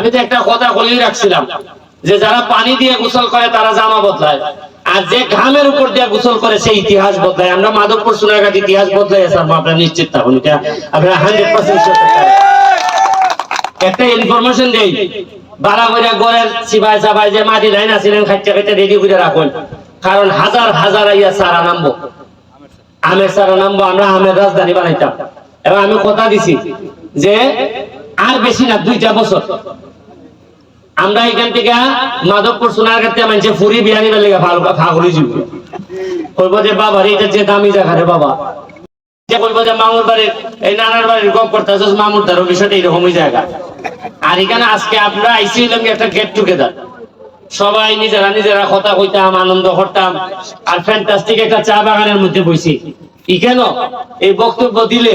আমি তো একটা কথা বলেই রাখছিলাম, যে যারা পানি দিয়ে গোসল করে, তারা জামা বদলায়। আর যে ঘামের উপর দিয়ে গোসল করে সেই ইতিহাস বদলায়। আমরা মাধবপুর সোনারঘাট ইতিহাস বদলাই স্যার আপনারা নিশ্চিত থাকুন আপনারা হান্ড্রেড পার্সেন্ট একটা ইনফরমেশন দেই বারা করে গড়ের সিবাই সাবাই যে মাটি লাইন আছিলেন খাইতে খাইতে রেডি করে রাখুন। কারণ হাজার হাজার আইয়া সারা নামবো। আমের সারা নামবো, আমরা আমের রাজধানী বানাইতাম। এবং আমি কথা দিছি যে আর বেশি না, দুইটা বছর। আমরা এখান থেকে মাধবপুর সোনার কাছে মানছে ফুরি বিয়ানি বেলে ভালো ফাগুলি জীব বলব যে, বাবা এটা যে দামি জায়গা রে বাবা। আর কথা আনন্দ ফ্যান্টাস্টিক একটা চা বাগানের মধ্যে বইছি। কেন? এই বক্তব্য দিলে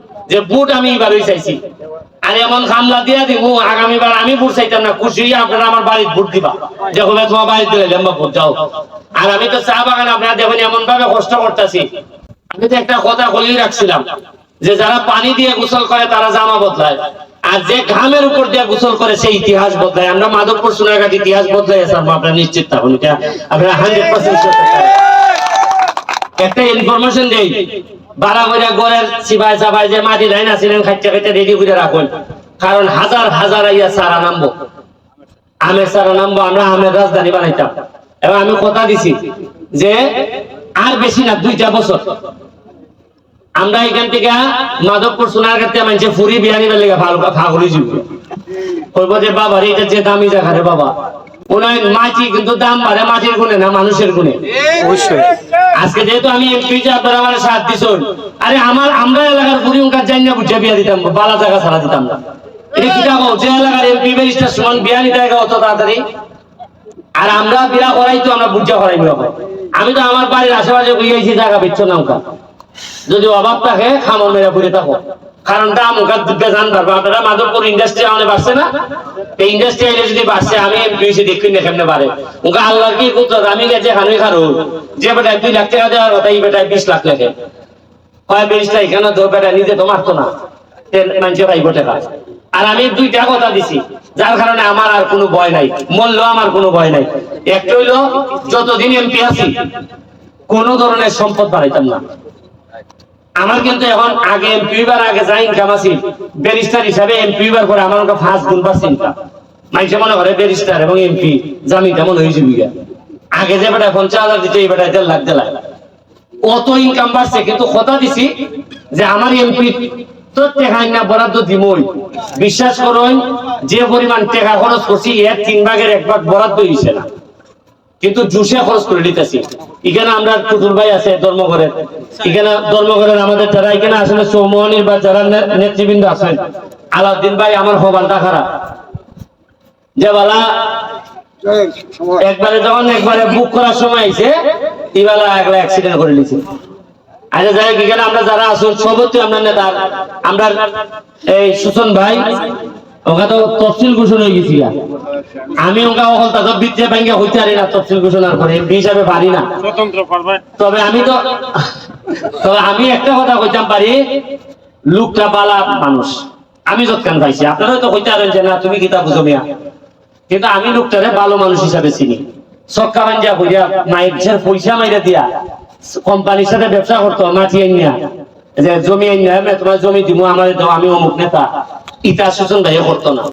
যে বুট আমি এবারই চাইছি। আর এমন খামলা দিয়া দিব আগামীবার আমি ভোট চাইতাম না, খুশি আপনারা আমার বাড়ির ভোট দিবা। দেখো ভাই তোমার বাড়িতে লেম্বা ভোট যাও। আর আমি তো চা বাগান, আপনারা দেখুন এমন ভাবে কষ্ট করতেছি। আমি তো একটা কথা বলেই রাখছিলাম, যে যারা পানি দিয়ে গোসল করে, তারা জামা বদলায়। আর যে ঘামের উপর দিয়ে গোসল করে, সেই ইতিহাস বদলায়। আমরা মাধবপুর সোনারঘাট ইতিহাস বদলাই আপনারা নিশ্চিত থাকুন আপনারা হান্ড্রেড পার্সেন্ট একটা ইনফরমেশন দেই। বারা করে গড়ের সিবাই সাবাই যে মাটি লাইন আছিলেন খাইতে খাইতে রেডি করে রাখুন। কারণ হাজার হাজার আইয়া সারা নামবো। আমের সারা নামবো, আমরা আমের রাজধানী বানাইতাম। এবং আমি কথা দিছি যে আর বেশি না, দুইটা বছর। আমরা এখান থেকে মাধবপুর সোনার কাছে মানছে ফুরি বিয়ানি বেলে ভালো ফাগুলি জীব বলব যে বাবা এটা যে দামি জায়গা রে বাবা। ওনার মাটি কিন্তু দাম বাড়ে মাটির গুণে না মানুষের গুণে। অবশ্যই। আজকে যেহেতু আমি এমপি আপনারা আমার সাথ দিছুন আরে আমার আমরা এলাকার বুড়ি উনকার না বুঝে বিয়া দিতাম বালা জায়গা ছাড়া দিতাম না। এটা কি থাকো যে এলাকার এমপি ব্যারিস্টার সমান বিয়া নিতে অত তাড়াতাড়ি। আর আমরা বিয়া করাই তো আমরা বুঝা করাই না আমি তো আমার বাড়ির আশেপাশে বুঝিয়েছি জায়গা বেচছো না যদি অভাব থাকে, খামর মেরে ঘুরে থাকো। কারণ দাম জান পারব আপনারা মাধবপুর ইন্ডাস্ট্রি আমাদের বাড়ছে না? এই ইন্ডাস্ট্রি আইলে যদি বাড়ছে, আমি কেমনে পারে উনকা আল্লাহর কি আমি গেছে খানুই খারু। যে দুই লাখ টাকা দেওয়ার কথা, এই বেটায় বিশ লাখ লেখে। হয় বিশটা এখানে বেটা নিজে তো না। মানুষের পাইব টাকা আর আমি দুইটা কথা দিছি। যার কারণে আমার আর কোনো ভয় নাই। মূল্য আমার কোনো ভয় নাই। একটা হইল, যতদিন এমপি আছি, কোন ধরনের সম্পদ বাড়াইতাম না। আমার কিন্তু এখন আগে এমপি বার আগে যা ইনকাম ব্যারিস্টার হিসাবে এমপি বার পরে আমার ফার্স্ট গুণ পাচ্ছে ইনকাম মানুষে মনে করে ব্যারিস্টার এবং এমপি জামিন কেমন হয়েছে বিঘা আগে যে বেটা পঞ্চাশ হাজার দিতে এই বেটা দেড় লাখ, দেড় অত ইনকাম বাড়ছে, কিন্তু কথা দিছি যে আমার এমপি তো টেকা না বরাদ্দ দিমই। বিশ্বাস করুন, যে পরিমাণ টেকা খরচ করছি, এর তিন ভাগের এক ভাগ বরাদ্দ হইছে না। কিন্তু জুসে খরচ করে দিতেছি এখানে আমরা টুটুল ভাই আছে ধর্মঘরের। এখানে ধর্মঘরের আমাদের যারা এখানে আসলে চৌমহনির বা যারা নেতৃবৃন্দ আছেন, আলাউদ্দিন ভাই আমার হবানটা খারাপ। যে বালা, একবারে যখন একবারে বুক করার সময় আইছে ইবেলা একলা অ্যাক্সিডেন্ট করে নিছে। আচ্ছা যাই এখানে আমরা যারা আসুন সবত্র আমরা নেতা। আমরা এই সুসন ভাই ওখানে তো তফসিল ঘোষণা হয়ে গেছি আমি ওখানে তাদের বিদ্যা ব্যাংকে হইতে পারি না তফসিল করে এমপি হিসাবে পারি না। স্বতন্ত্র তবে আমি তো তবে আমি একটা কথা কইতাম পারি লোকটা বালা মানুষ। আমি যৎকান পাইছি আপনারা তো কইতে পারেন যে না তুমি কিতা বুঝো মিয়া। কিন্তু আমি লোকটারে ভালো মানুষ হিসাবে চিনি। সক্কা বাঞ্জা মায়ের যে পয়সা মাইরা দিয়া কোম্পানির সাথে ব্যবসা করতো মাটি আইনিয়া। যে জমি আইনিয়া তোমার জমি দিব আমার দাও আমি অমুক নেতা। শোষণ ভাইয়া করতো না।